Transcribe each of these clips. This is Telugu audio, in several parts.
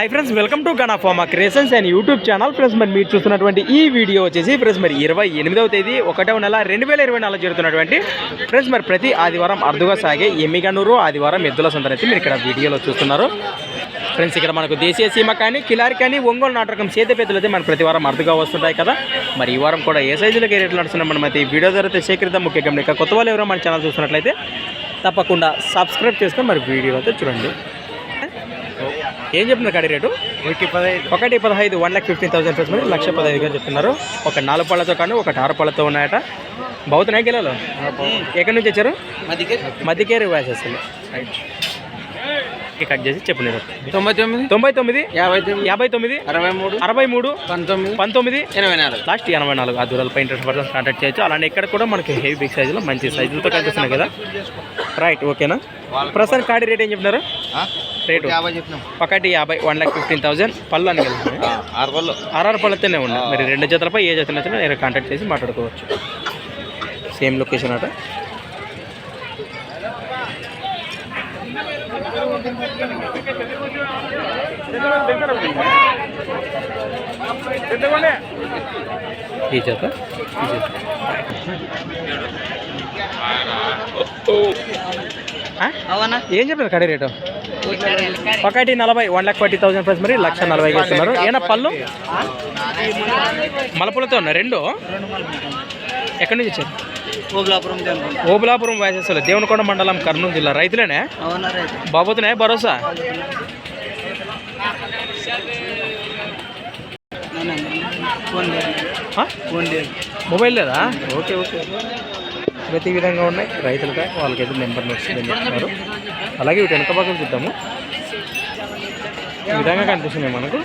Hi friends welcome to Gana creations and YouTube channel friends మరి మీరు చూస్తున్నటువంటి ఈ వీడియో వచ్చేసి ఫ్రెండ్స్ మరి ఇరవై ఎనిమిదవ తేదీ ఒకటవ నెల రెండు వేల ఇరవై నాలుగు జరుగుతున్నటువంటి ఫ్రెండ్స్ మరి ప్రతి ఆదివారం అరుదుగా సాగే ఎమ్మిగనూరు ఆదివారం ఎద్దుల సందడి అయితే మీరు ఇక్కడ వీడియోలో చూస్తున్నారు. ఫ్రెండ్స్ ఇక్కడ మనకు దేశీయ సీమ కానీ కిలారి కానీ ఒంగోలు నాటకం చేతి పెద్దలు అయితే మనకు ప్రతి వారం అరుదుగా వస్తుంటాయి కదా. మరి ఈ వారం కూడా ఏ సైజులకి రేట్లు నడుస్తున్నాం మనం అయితే ఈ వీడియో ద్వారా సేకరిద్దాం. ముఖ్య గమనిక కొత్త వాళ్ళు ఎవరో మన ఛానల్ చూస్తున్నట్లయితే తప్పకుండా సబ్స్క్రైబ్ చేసుకొని మరి వీడియో అయితే చూడండి. ఏం చెప్తున్నారు కడి రేటు? ఒకటి పదహైదు. ఒకటి పదహైదు one lakh fifteen thousand plus మరి లక్ష పదహైదుగా చెప్తున్నారు. ఒక నాలుగు పళ్ళతో కానీ ఒకటి ఆరు పళ్ళతో ఉన్నాయట. బౌతున్నాయి గిలాలు? ఎక్కడి నుంచి వచ్చారు? మధ్యకేరి. వేసేస్తుంది రైట్. కట్ చేసి చెప్పు నేను. తొంభై తొమ్మిది? తొంభై తొమ్మిది? యాభై తొమ్మిది? యాభై తొమ్మిది? అరవై మూడు? అరవై మూడు? పంతొమ్మిది? పంతొమ్మిది? ఎనభై నాలుగు. లాస్ట్ ఎనభై నాలుగు. ఆ దూరాలపై ఇంట్రెస్ట్ పర్సన్స్ కాంటాక్ట్ చేయొచ్చు. అలానే ఇక్కడ కూడా మనకి హెవీ బిగ్ సైజులో మంచి సైజులతో కనిపిస్తున్నాయి కదా. రైట్ ఓకేనా ప్రస్తుతానికి కాడి రేట్ ఏం చెప్తున్నారు? రేటు ఒకటి యాభై వన్ లాక్ ఫిఫ్టీన్ థౌసండ్ పళ్ళు అని ఆర్ఆర్ పళ్ళతోనే ఉన్నాయి. మరి రెండు జతలపై ఏ జత నచ్చినా నేను కాంటాక్ట్ చేసి మాట్లాడుకోవచ్చు. సేమ్ లొకేషన్ అట. ఈ ఏం చెప్పారు కడే రేటు? ఒకటి నలభై one lakh forty thousand plus మరి లక్ష నలభై ఇస్తున్నారు ఏనా పళ్ళు? మలపులతో ఉన్నాయి రెండు? ఎక్కడి నుంచి వచ్చారు? ఓబులాపురం వాసేసలు దేవునికొండ మండలం కర్నూలు జిల్లా. రైతులేనే? బాబోతున్నాయి భరోసా? ఫోన్? ఫోన్ మొబైల్ లేదా? Okay okay. ప్రతి విధంగా ఉన్నాయి. రైతులకి వాళ్ళకైతే నెంబర్ నచ్చిందని చెప్తున్నారు అలాగే వీటి వెనక భాగం చూద్దాము. ఈ విధంగా కనిపిస్తున్నాయి మనకు.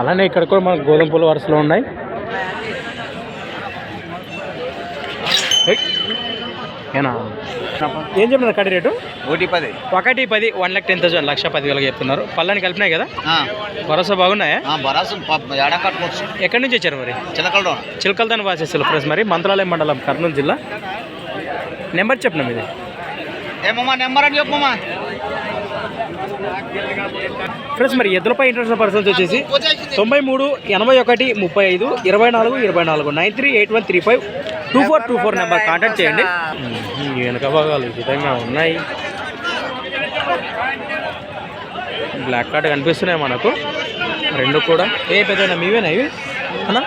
అలానే ఇక్కడ కూడా మనకు గోధుమ పూల వరుసలో ఉన్నాయి. ఏనా? ఏం చెప్పినారు కడి రేటు? ఒకటి పది. ఒకటి పది వన్ లాక్ టెన్ థౌసండ్ లక్ష పది వేలకు చెప్తున్నారు. పళ్ళని కలిపినాయి కదా? భరోసా బాగున్నాయా? కట్టుకోవచ్చు. ఎక్కడి నుంచి వచ్చారు మరి? చిలకలతో చిలకలదాని వాసేస్తారు ఫ్రెండ్స్ మరి. మంత్రాలయం మండలం కర్నూలు జిల్లా. నెంబర్ చెప్పిన మీది? ఏమమ్మా నెంబర్ అని చెప్పమ్మా. ఫ్రెండ్స్ మరి ఎద్దులపై ఇంటర్నేషనల్ పర్సన్స్ వచ్చేసి తొంభై మూడు ఎనభై ఒకటి ముప్పై ఐదు ఇరవై నాలుగు ఇరవై నాలుగు nine three eight one three five two four two four number contact చేయండి. వెనుక వెనక భాగాలు విధంగా ఉన్నాయి. బ్లాక్ కార్డ్ కనిపిస్తున్నాయి మనకు. రెండు కూడా. ఏ పెద్ద మీవేనా ఇవి? అన్నా?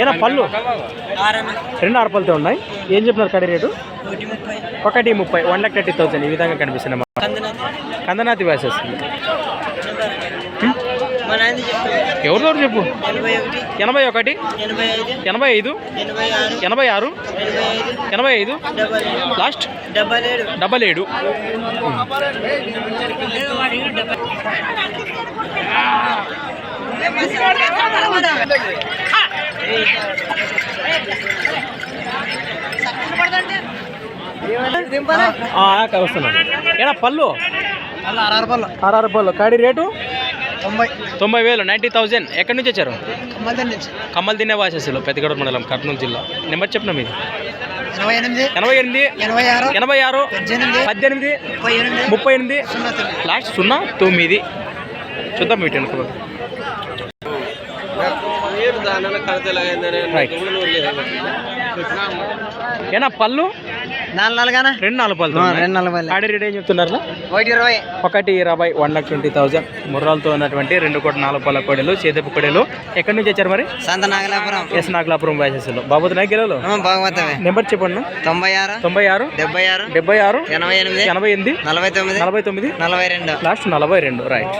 ఏనా పళ్ళు? రెండు ఆరు పళ్ళతో ఉన్నాయి. ఏం చెప్పినారు కడి రేటు? ఒకటి ముప్పై వన్ లాక్ థర్టీ థౌసండ్ ఈ విధంగా మనకు. కందనాతి వేసేస్తుంది ఎవరిదోరు చెప్పు? ఎనభై ఒకటి. ఎనభై ఒకటి ఎనభై ఐదు. ఎనభై ఐదు ఎనభై ఆరు. ఎనభై ఐదు. ఏడు. లాస్ట్ ఏడు. డబల్ ఏడు. ఆ, వస్తున్నాను ఏనా పళ్ళు? ఆరు పళ్ళు. ఆర్ఆర్ పళ్ళు. కాడి రేటు? తొంభై. వేలు నైంటీ థౌజండ్. ఎక్కడి నుంచి వచ్చారు? కమ్మల్ దినే వాసేసులు పెద్దగడ మండలం కర్నూలు జిల్లా. నెంబర్ చెప్పిన మీది? ఎనభై ఎనిమిది ఎనభై ఆరు ఎనభై ఆరు పద్దెనిమిది ముప్పై ఎనిమిది లాస్ట్ సున్నా తొమ్మిది. చూద్దాం రైట్ ఏనా పళ్ళు? నాలుగు నాలుగానా? రెండు నాలుగు రెండు నలభై ఆడి రేట్ ఏం చెప్తున్నారు ఒకటి ఇరవై. ఒకటి ఇరవై వన్ లాక్ ట్వంటీ థౌసండ్ ముర్రాలతో ఉన్నటువంటి రెండు కోట్ల నాలుగు పళ్ళ కోడలు చేదపు కోడలు. ఎక్కడి నుంచి వచ్చారు మరి? సంత నాగలాపురం. ఎస్ నాగలాపురం వ్యాసెస్లో బాబుతున్నాయి గిరలు బాగుపోతావే నెంబర్ చెప్పండి. తొంభై ఆరు. తొంభై ఆరు. డెబ్బై ఆరు. డెబ్బై ఆరు. ఎనభై ఎనిమిది. ఎనభై ఎనిమిది. నలభై తొమ్మిది. నలభై తొమ్మిది. నలభై రెండు. లాస్ట్ నలభై రెండు. రైట్.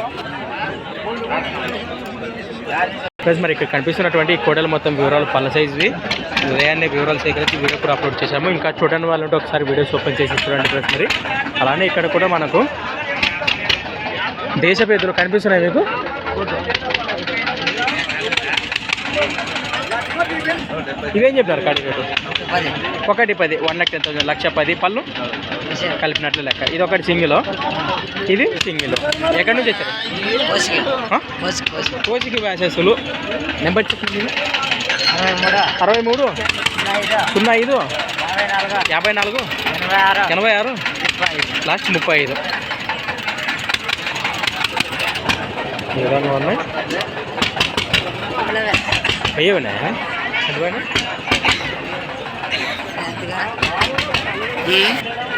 ప్లస్ మరి ఇక్కడ కనిపిస్తున్నటువంటి కోడలు మొత్తం వివరాలు పళ్ళ సైజ్వి. ఉదయాన్నే వివరాలు సేకరించి వీడియో కూడా అప్లోడ్ చేశాము. ఇంకా చూడని వాళ్ళంటే ఒకసారి వీడియోస్ ఓపెన్ చేసి చూడండి ప్లస్ మరి. అలానే ఇక్కడ కూడా మనకు దేశ పేదలు కనిపిస్తున్నాయి మీకు. ఇవేం చెప్పారు కాడి రేటు? ఒకటి పది వన్ లాక్ టెన్ థౌసండ్ లక్ష పది పళ్ళు కలిపినట్లు లెక్క. ఇది ఒకటి సింగిల్. ఇది సింగిల్. ఎక్కడి నుంచి వచ్చారు కోసికి ఆ? నెంబర్ చెప్పండి అరవై మూడు? సున్నా ఐదు? యాభై నాలుగు? ఎనభై ఆరు? లాస్ట్ ముప్పై ఐదు. ఈ ఉన్నాయి. అయ్యేవినా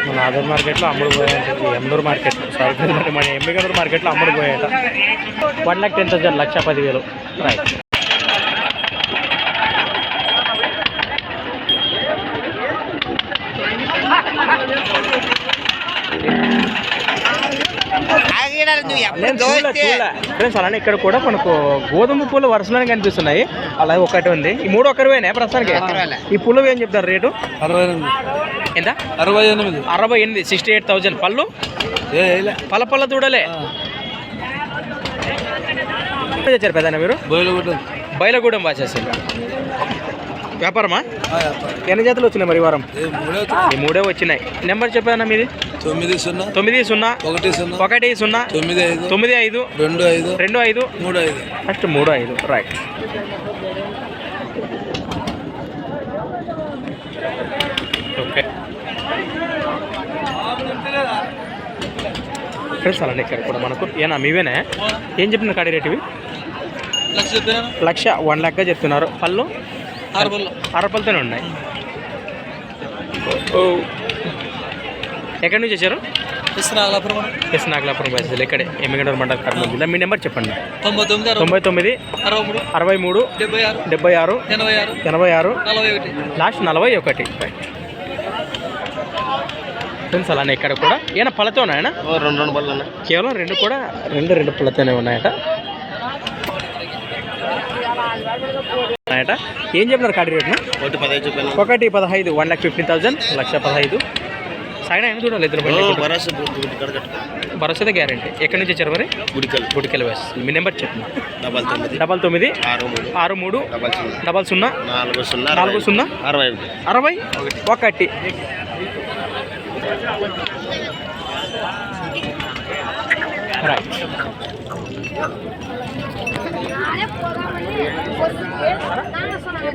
మన ఆధార్ మార్కెట్లో అమ్ముడు పోయాయంట ఎందూరు మార్కెట్. సారీ మన ఎంబికూరు మార్కెట్లో అమ్ముడు పోయాయట వన్ ల్యాక్ టెన్ థౌసండ్ లక్ష పదివేలు. రైట్ నేను చూడలే చూడలే. ఫ్రెండ్స్ అలానే ఇక్కడ కూడా మనకు గోధుమ పూలు వరుసలోనే కనిపిస్తున్నాయి. అలాగే ఒకటి ఉంది. ఈ మూడు ఒక్కరివేనా ప్రస్తుతానికి? ఈ పువ్వు ఏం చెప్తారు రేటు? అరవై ఎనిమిది. ఎంత? అరవై ఎనిమిది. అరవై ఎనిమిది సిక్స్టీ ఎయిట్ థౌజండ్ పళ్ళు. పల్ల పల్ల దూడలే ఎప్పుడు తెచ్చారు పెద్దన్న మీరు? బయలుగుట్ట బయలగూడెం వాచేస్తారు వ్యాపారమా. ఎన్ని జాతులు వచ్చినాయి మరి వారం? ఈ మూడే వచ్చినాయి. నెంబర్ చెప్పానా మీది? తొమ్మిది సున్నా. తొమ్మిది సున్నా. ఒకటి సున్నా. ఒకటి సున్నా. తొమ్మిది ఐదు. తొమ్మిది ఐదు. రెండు ఐదు. రెండు ఐదు. మూడు ఐదు. ఫస్ట్ మూడు ఐదు. రైట్ ఓకే ఫ్రెండ్స్ అలానే ఇక్కడ కూడా మనకు. ఏనా మీవేనా? ఏం చెప్పిన కాడి రేటు ఇవి? లక్ష వన్ ల్యాక్గా చెప్తున్నారు. పళ్ళు? అరపలతోనే ఉన్నాయి. ఓ. ఎక్కడి నుంచి వచ్చారు? ఎస్ నాగలాపురం. బయలు ఇక్కడే ఎమ్మిగడూరు మండల కర్నూలు జిల్లా. మీ నెంబర్ చెప్పండి. తొంభై తొమ్మిది అరవై తొంభై తొమ్మిది అరవై మూడు అరవై మూడు డెబ్బై ఆరు డెబ్బై ఆరు ఎనభై ఆరు ఎనభై ఆరు నలభై ఒకటి. లాస్ట్ నలభై ఒకటి. ఫ్రెండ్స్ అలానే ఇక్కడ కూడా. ఏమైనా పళ్ళతో ఉన్నాయన రెండు రెండు బళ్ళు ఉన్నాయి. కేవలం రెండు కూడా రెండు రెండు పళ్ళతోనే ఉన్నాయట. ఉన్నాయట. ఏం చెప్పినారు కాడి రేటును? ఒకటి పదహైదు చెప్పాను. ఒకటి పదహైదు వన్ ల్యాక్ ఫిఫ్టీన్ థౌసండ్ లక్ష పదహైదు. సాగినా ఏం చూడాలి ఇద్దరు. భరోసా గ్యారంటీ. ఎక్కడి నుంచి వచ్చారు మరి? గుడికల్ గుడికెళ్ళి వేస్ మీ నెంబర్ చెప్పండి. డబల్ తొమ్మిది. డబల్ తొమ్మిది ఆరు మూడు. ఆరు మూడు డబల్ సున్నా. నాలుగు సున్నా నాలుగు సున్నా అరవై ఒకటి అరవై ఒకటి. రైట్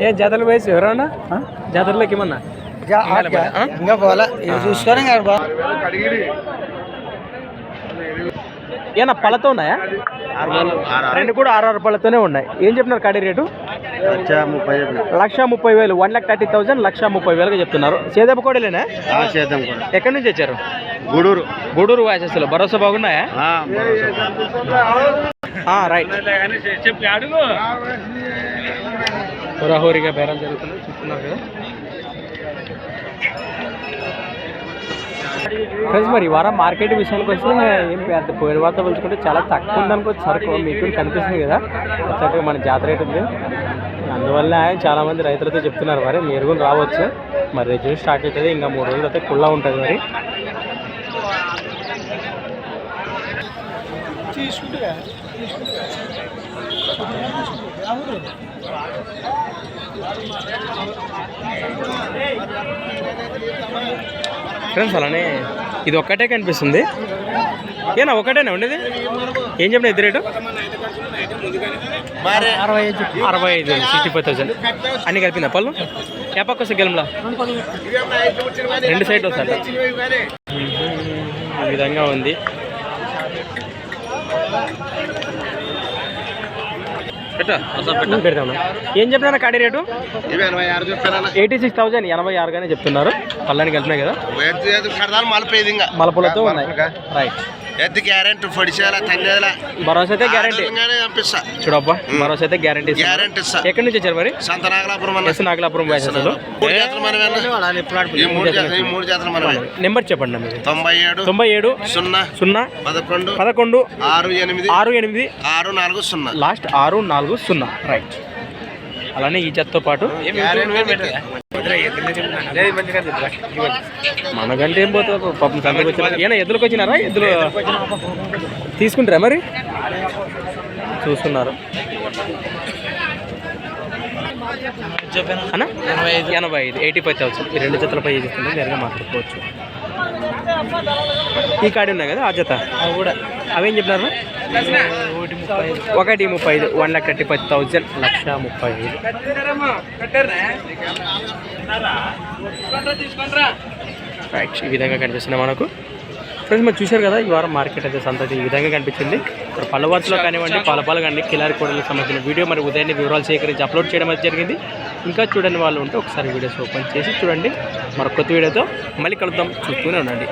ఏ జాతరలు పోయేసి ఎవరన్నా? జాతరలోకి ఏమన్నా? ఇంకా పోలే బా- ఏనా పళ్ళతో ఉన్నాయా. రెండు కూడా ఆరు ఆరు పళ్ళతోనే ఉన్నాయి. ఏం చెప్పినారు కాడి రేటు? లక్ష ముప్పై వేలు. వన్ లాక్ థర్టీ థౌసండ్ లక్ష ముప్పై వేలుగా చెప్తున్నారు. సేదప్ప కోడలేనా? ఎక్కడి నుంచి వచ్చారు? గూడూరు. గూడూరు వాసెస్లో భరోసా బాగున్నాయా? ఆ, భరోసా. ఆ, రైట్ హోరాహోరీగా బేరం జరుగుతుంది చూస్తున్నారు కదా. ఫ్రెండ్స్ మరి ఈ వారం మార్కెట్ విషయానికి వస్తే ఏం పెద్ద పోయిన వార్త పోల్చుకుంటే చాలా తక్కువ ఉందనుకోవచ్చు సరుకు మీకు కనిపిస్తుంది కదా. చక్కగా మన జాతర రేట్ ఉంది. అందువల్ల చాలామంది రైతులతో చెప్తున్నారు మరి మీరు కూడా రావచ్చు. మరి రేపు స్టార్ట్ అవుతుంది ఇంకా మూడు రోజులు అయితే కుళ్ళ ఉంటుంది మరి. ఫ్రెండ్స్ అలానే ఇది ఒక్కటే కనిపిస్తుంది. ఏనా ఒకటేనా ఉండేది? ఏం చెప్పిన ఇద్దరు రేటు? అరవై ఐదు. అరవై ఐదు సిక్స్టీ ఫైవ్ థౌసండ్ అన్ని కలిపిందా? పళ్ళు? ఏ పక్క వస్తే గెలంలా రెండు సైడ్ వస్తాట ఈ విధంగా ఉంది. పెడతాం ఏం చెప్పినారా కాడి రేటు? ఎయిటీ సిక్స్ థౌసండ్ ఎనభై ఆరుగానే చెప్తున్నారు. పళ్ళని కలిపినాయి కదా. మలపులతో ఉన్నాయి. రైట్ ఎత్తు గ్యారెంటీ పొడిచేయాల తన్నేదిల భరోసా అయితే గ్యారంటీ పంపిస్తా. చూడబ్బా భరోసా అయితే గ్యారంటీ గ్యారెంటీ ఇస్తా. ఎక్కడి నుంచి వచ్చారు మరి? సంత నాగలాపురం అన్న. ఎస్ నాగలాపురం వ్యాసెస్లో మూడు జాతర మనమే నెంబర్ చెప్పండి తొంభై ఏడు తొంభై ఏడు సున్నా సున్నా పదకొండు పదకొండు ఆరు ఎనిమిది ఆరు ఎనిమిది ఆరు నాలుగు సున్నా. లాస్ట్ ఆరు నాలుగు సున్నా. రైట్ అలానే ఈ జతతో పాటు మనకంటే ఏం పోతుంది పాపం సంతకు వచ్చిన ఏనా ఎద్దులకు వచ్చినారా? ఎద్దులు తీసుకుంటారా మరి? చూస్తున్నారు. ఎనభై ఐదు. ఎనభై ఐదు. Eighty five thousand. ఈ రెండు జతలపై చేస్తుంటే నేరుగా మాట్లాడుకోవచ్చు. ఈ కాడి ఉన్నాయి కదా ఆ జత? అవి కూడా. అవేం చెప్పినారు? ఒకటి ముప్పై ఐదు ఒకటి ముప్పై ఐదు one lakh thirty five thousand లక్ష ముప్పై ఐదు. రైట్ ఈ విధంగా కనిపిస్తుంది మనకు. ఫ్రెండ్స్ మరి చూశారు కదా ఈ వారం మార్కెట్ అయితే సంతతి ఈ విధంగా కనిపించింది. ఇక్కడ పల్లవర్స్లో కానివ్వండి పలపాలు కానీ కిలారి కోడలకు సంబంధించిన వీడియో మరి ఉదయాన్నే వివరాలు సేకరించి అప్లోడ్ చేయడం అయితే జరిగింది. ఇంకా చూడని వాళ్ళు ఉంటే ఒకసారి వీడియోస్ ఓపెన్ చేసి చూడండి. మరి కొత్త వీడియోతో మళ్ళీ కలుద్దాం. చూస్తూనే ఉండండి.